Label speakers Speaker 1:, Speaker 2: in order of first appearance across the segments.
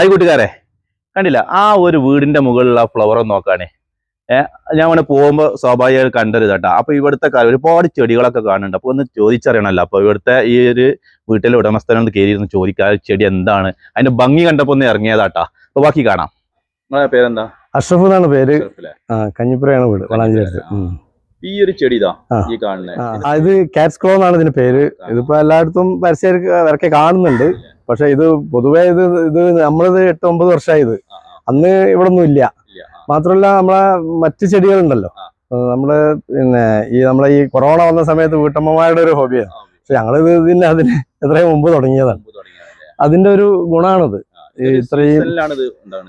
Speaker 1: High കൂട്ടുകാരെ കണ്ടില്ല ആ ഒരു വീടിന്റെ മുകളിലുള്ള ഫ്ലവർ നോക്കാണേ. ഏഹ് ഞാൻ ഇവിടെ പോകുമ്പോൾ സ്വാഭാവികമായി കണ്ടൊരു കേട്ടോ അപ്പൊ ഇവിടുത്തെ കാര്യം ഒരുപാട് ചെടികളൊക്കെ കാണുന്നുണ്ട്. അപ്പൊ ഒന്ന് ചോദിച്ചറിയണല്ലോ അപ്പൊ ഇവിടുത്തെ ഈ ഒരു വീട്ടിലെ ഉടമസ്ഥനോട് കയറിയിരുന്ന് ഒന്ന് ചോദിക്കാൻ ചെടി എന്താണ്? അതിന്റെ ഭംഗി കണ്ടപ്പോ ഒന്ന് ഇറങ്ങിയതാട്ടാ. അപ്പൊ ബാക്കി കാണാം. നിങ്ങളെ പേരെന്താ?
Speaker 2: അഷ്റഫ് എന്നാണ് പേര്. കഞ്ഞിപ്പുറയാണ് വീട് വളാഞ്ചേരി
Speaker 1: ഈ ഒരു
Speaker 2: ചെടിതാ
Speaker 1: ഈ കാണുന്നത്
Speaker 2: അത് കാറ്റ്സ്ക്ലോ ഇത് കാറ്റ്സ് ക്ലോ എന്നാണ് ഇതിന്റെ പേര്. ഇതിപ്പോ എല്ലായിടത്തും പരസ്യം ഇറക്കി കാണുന്നുണ്ട്. പക്ഷെ ഇത് പൊതുവേ ഇത് ഇത് നമ്മളിത് എട്ട് ഒമ്പത് വർഷമായത്. അന്ന് ഇവിടെ ഒന്നും ഇല്ല
Speaker 1: മാത്രല്ല
Speaker 2: മാത്രമല്ല നമ്മളെ മറ്റു ചെടികളുണ്ടല്ലോ. നമ്മൾ പിന്നെ ഈ നമ്മളെ ഈ കൊറോണ വന്ന സമയത്ത് വീട്ടമ്മമാരുടെ ഒരു ഹോബിയാണ് പക്ഷെ ഞങ്ങളിത് ഇതിന് അതിന് എത്രയും മുമ്പ് തുടങ്ങിയതാണ്. അതിന്റെ ഒരു ഗുണമാണിത്
Speaker 1: ആ,
Speaker 2: ഇത്രയും-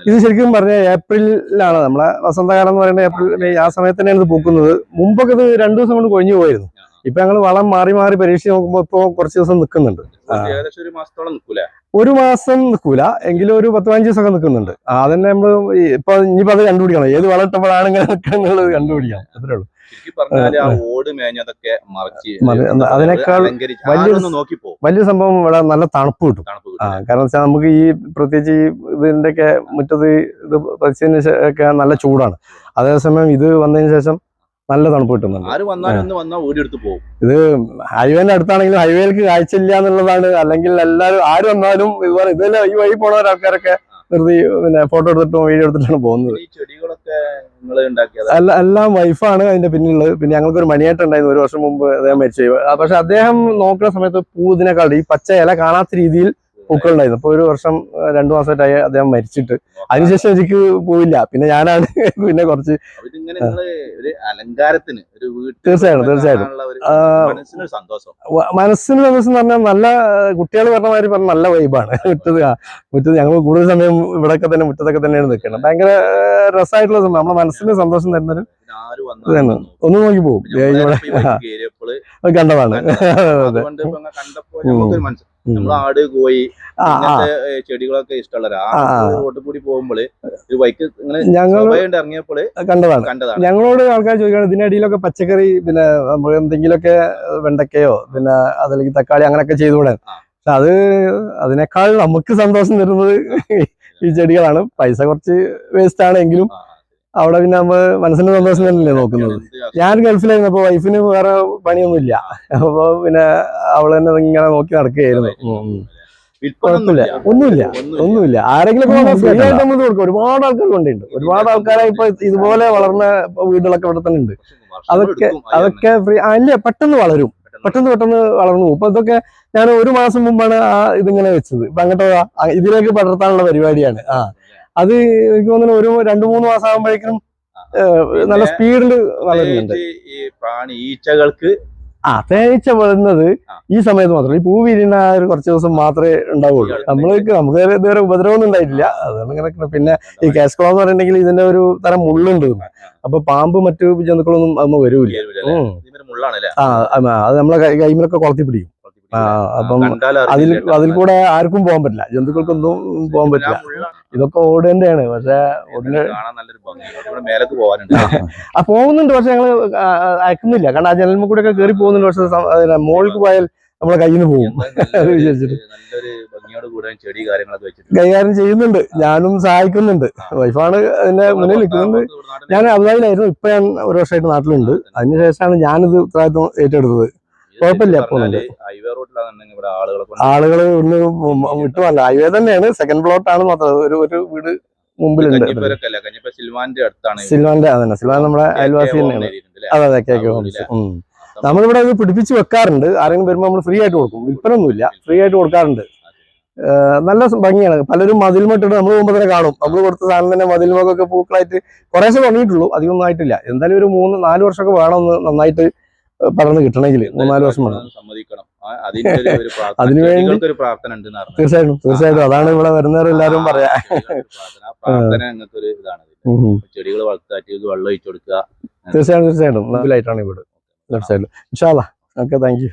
Speaker 1: ഇത്
Speaker 2: ശരിക്കും പറഞ്ഞ ഏപ്രിലാണ് നമ്മളെ വസന്തകാലം എന്ന് പറയുന്നത് ഏപ്രിൽ മെയ് ആ സമയത്ത് തന്നെയാണ് ഇത് പൂക്കുന്നത്. മുമ്പൊക്കെ ഇത് രണ്ടു ദിവസം കൊണ്ട് കൊഴിഞ്ഞു പോയിരുന്നു. ഇപ്പൊ ഞങ്ങൾ വളം മാറി മാറി പരീക്ഷിച്ച് നോക്കുമ്പോൾ ഇപ്പൊ കുറച്ച് ദിവസം നിൽക്കുന്നുണ്ട്.
Speaker 1: ഏകദേശം ഒരു മാസത്തോളം നിൽക്കൂല
Speaker 2: ഒരു മാസം നിൽക്കൂല. എങ്കിലും ഒരു പത്ത് പതിനഞ്ച് ദിവസമൊക്കെ നിൽക്കുന്നുണ്ട്. അത് അതന്നെ നമ്മൾ ഇപ്പൊ ഇനിയിപ്പോ അത് കണ്ടുപിടിക്കണം. ഏത് വളർത്തപ്പോഴാണ് ഇങ്ങനെ നിൽക്കുന്നത് കണ്ടുപിടിക്കണം. അത്രേ ഉള്ളൂ. അതിനേക്കാൾ വലിയൊരു വലിയ സംഭവം ഇവിടെ നല്ല തണുപ്പ് കിട്ടും. കാരണം വെച്ചാൽ നമുക്ക് ഈ പ്രത്യേകിച്ച് ഈ ഇതിന്റെ ഒക്കെ മുറ്റത്ത് ഇത് പതിച്ചതിന് ഒക്കെ നല്ല ചൂടാണ്. അതേസമയം ഇത് വന്നതിന് ശേഷം നല്ല തണുപ്പ് കിട്ടുന്നുണ്ട്.
Speaker 1: ആര് വന്നാലും ഒന്ന് പോകും.
Speaker 2: ഹൈവേന്റെ അടുത്താണെങ്കിലും ഹൈവേയിലേക്ക് കാഴ്ചയില്ല എന്നുള്ളതാണ്. അല്ലെങ്കിൽ എല്ലാവരും ആര് വന്നാലും ഇതുപോലെ ഇതല്ല ഈ വഴി പോണ ആൾക്കാരൊക്കെ നിർത്തി പിന്നെ ഫോട്ടോ എടുത്തിട്ടും വീഡിയോ എടുത്തിട്ടാണ് പോകുന്നത്. എല്ലാം വൈഫാണ് അതിന്റെ പിന്നിലുള്ളത്. പിന്നെ ഞങ്ങൾക്ക് ഒരു മണിയേട്ടൻ ഉണ്ടായിരുന്നു ഒരു വർഷം മുമ്പ് അദ്ദേഹം മരിച്ചു പക്ഷെ അദ്ദേഹം നോക്കുന്ന സമയത്ത് പൂ ഇതിനെക്കാളും ഈ പച്ച ഇല കാണാത്ത രീതിയിൽ പൂക്കൾ ഉണ്ടായിരുന്നു അപ്പൊ ഒരു വർഷം രണ്ടു മാസമായിട്ടായി അദ്ദേഹം മരിച്ചിട്ട്. അതിനുശേഷം എനിക്ക് പോയില്ല. പിന്നെ ഞാനാണ് പിന്നെ കുറച്ച്
Speaker 1: അലങ്കാരത്തിന്
Speaker 2: തീർച്ചയായിട്ടും, തീർച്ചയായിട്ടും.
Speaker 1: മനസ്സിന് സന്തോഷം
Speaker 2: എന്ന് പറഞ്ഞാൽ നല്ല കുട്ടികൾ പറഞ്ഞ മാതിരി പറഞ്ഞ നല്ല വൈബാണ്. മുറ്റത്ത് ആ, മുറ്റത്ത് ഞങ്ങൾ കൂടുതൽ സമയം ഇവിടെയൊക്കെ തന്നെ മുറ്റത്തൊക്കെ തന്നെയാണ് നിൽക്കുന്നത്. ഭയങ്കര രസമായിട്ടുള്ള സമയം നമ്മുടെ മനസ്സിന് സന്തോഷം തരുന്നൊരു ഒന്ന് നോക്കി പോകും കണ്ടതാണ്.
Speaker 1: നമ്മൾ ആട് ഏ, ചെടികളൊക്കെ ഇഷ്ടമുള്ള കൂടി ബൈക്ക്
Speaker 2: ഞങ്ങൾ
Speaker 1: ഇറങ്ങിയപ്പോൾ
Speaker 2: കണ്ടതാണ്.
Speaker 1: കണ്ടതാണ്.
Speaker 2: ഞങ്ങളോട് ആൾക്കാർ ചോദിക്കുകയാണ് ഇതിനിടയിലൊക്കെ പച്ചക്കറി പിന്നെ നമ്മൾ എന്തെങ്കിലുമൊക്കെ വെണ്ടക്കയോ പിന്നെ അതല്ലെങ്കിൽ തക്കാളി അങ്ങനെയൊക്കെ ചെയ്തുകൂടെ. പക്ഷെ അത് അതിനേക്കാൾ നമുക്ക് സന്തോഷം തരുന്നത് ഈ ചെടികളാണ്. പൈസ കുറച്ച് വേസ്റ്റ് ആണെങ്കിലും അവിടെ പിന്നെ നമ്മൾ മനസ്സിന് സന്തോഷം തന്നെയല്ലേ നോക്കുന്നത്. ഞാൻ ഗൾഫിലായിരുന്നു അപ്പൊ വൈഫിന് വേറെ പണിയൊന്നും ഇല്ല അപ്പൊ പിന്നെ അവൾ തന്നെ ഇങ്ങനെ നോക്കി നടക്കുകയായിരുന്നു. കുഴപ്പമില്ല. ഒന്നുമില്ല. ഒന്നുമില്ല. ആരെങ്കിലും ഫ്രീ ആയിട്ട് നമ്മൾ കൊടുക്കും. ഒരുപാട് ആൾക്കാർ കൊണ്ടുണ്ട് ഒരുപാട് ആൾക്കാരെ ഇപ്പൊ ഇതുപോലെ വളർന്ന വീടുകളൊക്കെ ഇവിടെ തന്നെ ഉണ്ട്. അതൊക്കെ അതൊക്കെ ഫ്രീ അല്ല പെട്ടെന്ന് വളരും. പെട്ടെന്ന് പെട്ടെന്ന് വളർന്നു പോകും. ഇപ്പൊ ഇതൊക്കെ ഞാൻ ഒരു മാസം മുമ്പാണ് ആ ഇതിങ്ങനെ വെച്ചത്. ഇപ്പൊ അങ്ങോട്ട് ഇതിലേക്ക് പടർത്താനുള്ള പരിപാടിയാണ്. ആ. അത് എനിക്ക് തോന്നുന്നു ഒരു രണ്ടു മൂന്ന് മാസം ആകുമ്പോഴേക്കും നല്ല സ്പീഡിൽ വളരുന്നുണ്ട്.
Speaker 1: ഈ പ്രാണി ഈച്ചകൾക്ക്
Speaker 2: ആ തേനീച്ച വളരുന്നത് ഈ സമയത്ത് മാത്രമേ ഈ പൂ വിരിയുന്ന ഒരു കുറച്ച് ദിവസം മാത്രമേ ഉണ്ടാവുള്ളൂ. നമ്മൾക്ക് നമുക്ക് ഇതുവരെ- ഉപദ്രവം ഉപദ്രവമൊന്നും ഉണ്ടായിട്ടില്ല. അതുകൊണ്ട് ഇങ്ങനെ പിന്നെ ഈ കാസ്ക്ലോ എന്ന് പറഞ്ഞിട്ടുണ്ടെങ്കിൽ ഇതിന്റെ ഒരു തരം മുള്ളുണ്ട്. അപ്പൊ പാമ്പ് മറ്റു ജന്തുക്കളൊന്നും
Speaker 1: അന്ന് വരൂല്ല.
Speaker 2: ആ അത് നമ്മളെ കൈമിലൊക്കെ കൊളത്തി പിടിക്കും. അപ്പം അതിൽ അതിൽ കൂടെ ആർക്കും പോകാൻ പറ്റില്ല. ജന്തുക്കൾക്കൊന്നും പോകാൻ പറ്റില്ല. ഇതൊക്കെ ഓടേണ്ടതാണ് പക്ഷെ ആ പോകുന്നുണ്ട്. പക്ഷെ ഞങ്ങൾ അയക്കുന്നില്ല. കാരണം ആ ജനൽമ കൂടെ ഒക്കെ കയറി പോകുന്നുണ്ട്. പക്ഷെ മോൾക്ക് പോയാൽ നമ്മളെ കയ്യിൽ നിന്ന് പോകും കൈകാര്യം ചെയ്യുന്നുണ്ട്. ഞാനും സഹായിക്കുന്നുണ്ട്. വൈഫാണ് അതിന്റെ മുന്നിൽ നിൽക്കുന്നുണ്ട്. ഞാൻ അബുദാബിയിലായിരുന്നു. ഇപ്പൊ ഞാൻ ഒരു വർഷമായിട്ട് നാട്ടിലുണ്ട്. അതിനുശേഷമാണ് ഞാനിത് ഉത്തരവാദിത്വം ഏറ്റെടുത്തത്. കുഴപ്പമില്ല.
Speaker 1: ഹൈവേ റോഡിലാണെന്നുണ്ടെങ്കിൽ ഇവിടെ ആളുകളെ
Speaker 2: ആളുകൾ ഒന്ന് വിട്ടുമല്ല ഹൈവേ തന്നെയാണ്. സെക്കൻഡ് പ്ലോട്ട് ആണ് മാത്രം. ഒരു ഒരു വീട് മുമ്പിലുണ്ട്.
Speaker 1: സിൽവാന്റെ അടുത്താണ്
Speaker 2: സിൽവാന്റെ അതന്നെ സിൽവാൻ നമ്മുടെ അയൽവാസി തന്നെയാണ്. അതെ അതെ കേക്ക് ഹോംസ് നമ്മളിവിടെ ഇത് പിടിപ്പിച്ച് വെക്കാറുണ്ട്. ആരെങ്കിലും വരുമ്പോൾ നമ്മൾ ഫ്രീ ആയിട്ട് കൊടുക്കും. വിൽപ്പന ഒന്നുമില്ല ഫ്രീ ആയിട്ട് കൊടുക്കാറുണ്ട്. നല്ല ഭംഗിയാണ്. പലരും മതിൽ മതിൽമട്ടിട്ട് നമ്മൾ പോകുമ്പോൾ തന്നെ കാണും. നമ്മൾ കൊടുത്ത സാധനം തന്നെ മതിൽ മതിൽമൊക്കെ പൂക്കളായിട്ട് കുറേശ്ശെ തുടങ്ങിയിട്ടുള്ളൂ. അധികം ഒന്നും ആയിട്ടില്ല. എന്തായാലും ഒരു മൂന്ന് നാല് വർഷമൊക്കെ വേണം നന്നായിട്ട് പടർന്ന് കിട്ടണമെങ്കിൽ മൂന്നാൽ വർഷം വേണം. അതിനുവേണ്ടി- തീർച്ചയായിട്ടും തീർച്ചയായിട്ടും. അതാണ് ഇവിടെ വരുന്നവരെല്ലാരും പറയാ.
Speaker 1: ചെടികൾ വളർത്താറ്റ് വെള്ളം ഒഴിച്ചു കൊടുക്കുക.
Speaker 2: തീർച്ചയായിട്ടും തീർച്ചയായിട്ടും. ഇവിടെ തീർച്ചയായിട്ടും ഓക്കെ. Thank you